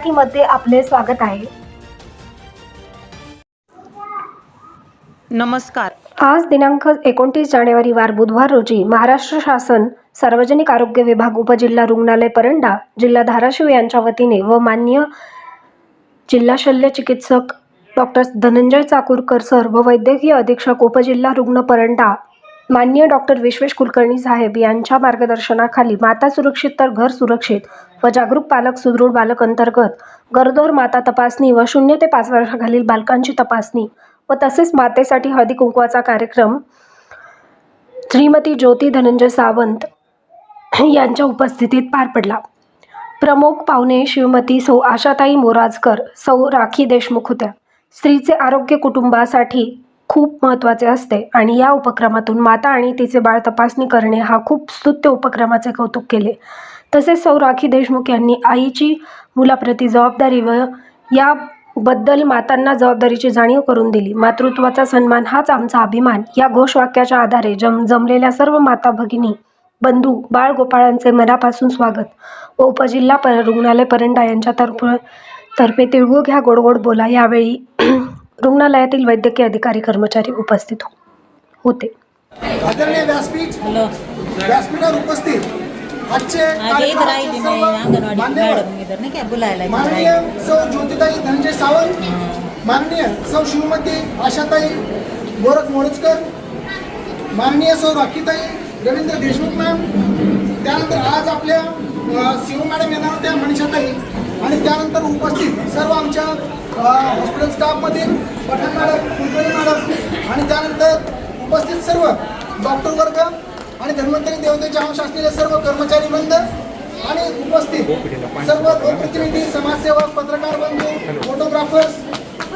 मराठीमध्ये आपले स्वागत आहे. नमस्कार. आज दिनांक एकोणतीस जानेवारी वार बुधवार रोजी महाराष्ट्र शासन सार्वजनिक आरोग्य विभाग उपजिल्हा रुग्णालय परंडा जिल्हा धाराशिव यांच्या वतीने व मान्य जिल्हा शल्य चिकित्सक डॉक्टर धनंजय चाकूरकर सर व वैद्यकीय अधीक्षक उपजिल्हा रुग्ण परंडा माननीय डॉक्टर विश्वेश कुलकर्णी साहेब यांच्या मार्गदर्शनाखाली माता सुरक्षित तर घर सुरक्षित व जागरूक पालक सुदृढ बालक अंतर्गत गरोदर माता तपासणी व शून्य ते पाच वर्षाखालील बालकांची तपासणी व तसेच मातेसाठी हळदी कुंकवाचा कार्यक्रम श्रीमती ज्योती धनंजय सावंत यांच्या उपस्थितीत पार पडला. प्रमुख पाहुणे शिवमती सौ आशाताई मोराजकर सौ राखी देशमुख होत्या. स्त्रीचे आरोग्य कुटुंबासाठी खूप महत्त्वाचे असते. आणि या उपक्रमातून माता आणि तिचे बाळ तपासणी करणे हा खूप स्तुत्य उपक्रमाचे कौतुक केले. तसेच सौ राखी देशमुख यांनी आईची मुलाप्रती जबाबदारी व याबद्दल मातांना जबाबदारीची जाणीव करून दिली. मातृत्वाचा सन्मान हाच आमचा अभिमान. या घोषवाक्याच्या आधारे जम जमलेल्या सर्व माता भगिनी बंधू बाळ गोपाळांचे मनापासून स्वागत. व उपजिल्हा पर रुग्णालय परंडा यांच्या तर्फे तिळगुळ घ्या गोड गोड बोला. यावेळी रुग्णालयातील वैद्यकीय अधिकारी कर्मचारी उपस्थित होते. आदरणीय व्यासपीठ हॅलो. व्यासपीठावर उपस्थित आजचे माननीय सौ ज्योतिताई धनंजय सावंत माननीय सौ शिवमती आशाताई गोरख मोडजकर माननीय सौ राखीताई रवींद्र देशमुख मॅम त्यानंतर आज आपल्या अ, शिव मॅडम येणार होत्या मनीषाताई आणि त्यानंतर उपस्थित सर्व आमच्या अ, हॉस्पिटल स्टाफमधील पठाण मॅडम कुलकर्णी मॅडम आणि त्यानंतर उपस्थित सर्व डॉक्टर वर्ग आणि धन्वंतरी देवतेचे अंश असलेले सर्व कर्मचारी वृंद आणि उपस्थित सर्व लोकप्रतिनिधी समाजसेवक पत्रकार बंधू फोटोग्राफर्स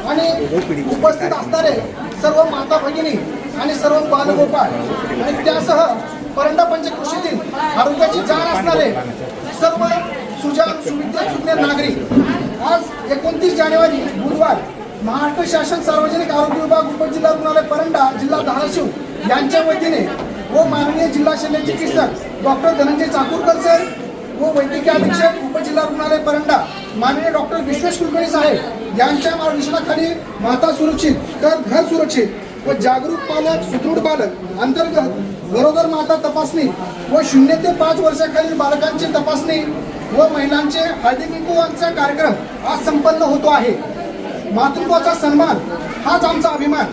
आणि उपस्थित असणारे सर्व माता भगिनी आणि सर्व बालगोपाळ आणि त्यासह परंडा पंचकृषीतील आरोग्याची जाण असणारे सर्व सुजाण सुविद्या सुज्ञ नागरिक आज एकोणतीस जानेवारी बुधवार महाराष्ट्र शासन सार्वजनिक आरोग्य विभाग उपजिल्हा रुग्णालय परंडा जिल्हा धाराशिव यांच्या वतीने व माननीय जिल्हा शल्य चिकित्सक डॉक्टर धनंजय चाकूरकर सर व वैद्यकीय अधीक्षक उपजिल्हा रुग्णालय परंडा माननीय डॉक्टर विश्वेश कुलकर्णी साहेब यांच्या मार्गदर्शनाखाली माता सुरक्षित तर घर सुरक्षित व जागरूक पालक सुदृढ बालक अंतर्गत गरोदर माता तपासणी व शून्य ते पाच वर्षाखालील बालकांची तपासणी व महिलांचे हळदी कुंकूचा कार्यक्रम आज संपन्न होतो आहे. मातृत्वाचा सन्मान हाच आमचा अभिमान.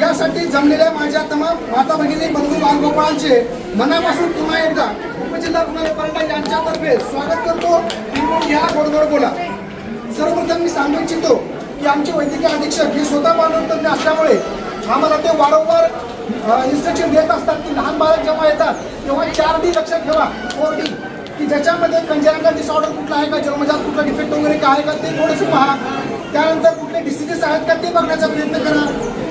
यासाठी जमलेल्या माझ्या तमाम माता भगिनी बंधू बालगोपाळांचे मनापासून पुन्हा एकदा उपजिल्हा रुग्णालय परंडा यांच्यातर्फे स्वागत करतो. तिळगुळ घ्या गोडगोड बोला. सर्वप्रथम मी सांगू इच्छितो की आमचे वैद्यकीय अधीक्षक हे स्वतः मानवतज्ञ असल्यामुळे आम्हाला ते वारंवार इन्स्ट्रक्शन देत असतात की लहान बालक जेव्हा येतात तेव्हा चार डी लक्षात ठेवा. Four D. की ज्याच्यामध्ये कंजरंगल डिसऑर्डर कुठला आहे का जन्मजात कुठला डिफेक्ट वगैरे काय आहे का ते थोडंसं पहा. त्यानंतर कुठले डिसिजेस आहेत का ते बघण्याचा प्रयत्न करा.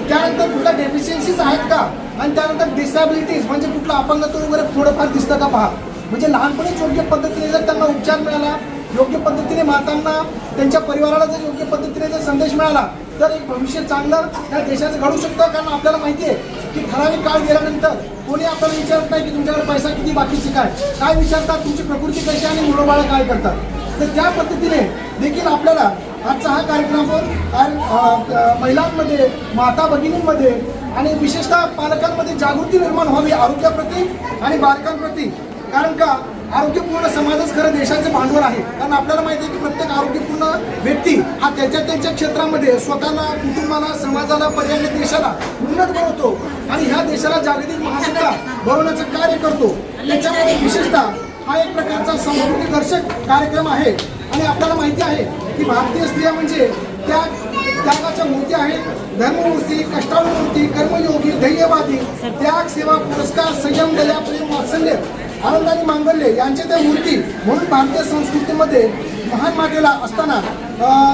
त्यानंतर कुठल्या डेफिशियन्सीज आहेत का आणि त्यानंतर डिसॅबिलिटीज म्हणजे कुठलं अपंगत्व वगैरे थोडंफार दिसतं का पहा. म्हणजे लहानपणीच योग्य पद्धतीने जर त्यांना उपचार मिळाला योग्य पद्धतीने मातांना त्यांच्या परिवाराला जर योग्य पद्धतीने जर संदेश मिळाला तर एक भविष्य चांगलं त्या देशाचं घडू शकतं कारण आपल्याला माहिती आहे की ठराविक काळ गेल्यानंतर कोणी आपल्याला विचारत नाही की तुमच्याकडे पैसा किती बाकीची काय? काय विचारतात? तुमची प्रकृती कशी आणि मुलं काय करतात? तर त्या पद्धतीने देखील आपल्याला आजचा हा कार्यक्रम महिलांमध्ये माता भगिनींमध्ये आणि विशेषतः पालकांमध्ये जागृती निर्माण व्हावी आरोग्याप्रती आणि बालकांप्रती कारण का? आरोग्यपूर्ण समाजच खरं देशाचे भांडवल आहे. कारण आपल्याला माहिती आहे की प्रत्येक आरोग्यपूर्ण व्यक्ती हा त्याच्या त्यांच्या क्षेत्रामध्ये स्वतःला कुटुंबाला समाजाला पर्याय देशाला उन्नत बनवतो. आणि ह्या देशाला जागतिक महासत्ता बनवण्याचं कार्य करतो. त्याच्यामध्ये विशेषतः हा एक प्रकारचा संस्कृती कार्यक्रम आहे. आणि आपल्याला माहिती आहे की भारतीय स्त्रिया म्हणजे त्या त्यागाच्या मूर्ती आहेत. धर्ममूर्ती कष्टानुमूर्ती कर्मयोगी धैर्यवादी त्याग सेवा पुरस्कार संयम दया प्रेम वात्सल्य आनंद आणि मांगल्य यांचे त्या मूर्ती म्हणून भारतीय संस्कृतीमध्ये महान मातेला असताना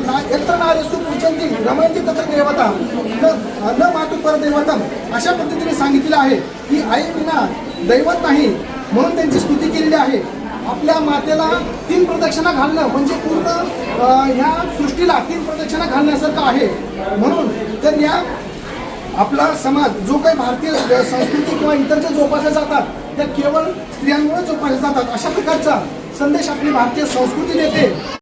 ना यत्र नारेसु पूजंती रमयंती तत्र देवता न न पर परदेवतम अशा पद्धतीने सांगितलेलं आहे की आई विना दैवत नाही म्हणून त्यांची स्तुती केलेली आहे. आपल्या मातेला तीन प्रदक्षिणा घालणं म्हणजे पूर्ण ह्या सृष्टीला तीन प्रदक्षिणा घालण्यासारखं आहे. म्हणून तर या आपला समाज जो काही भारतीय संस्कृती किंवा इतर जे जोपासले जातात त्या केवळ स्त्रियांमुळे जोपासल्या जातात. अशा प्रकारचा संदेश आपली भारतीय संस्कृती देते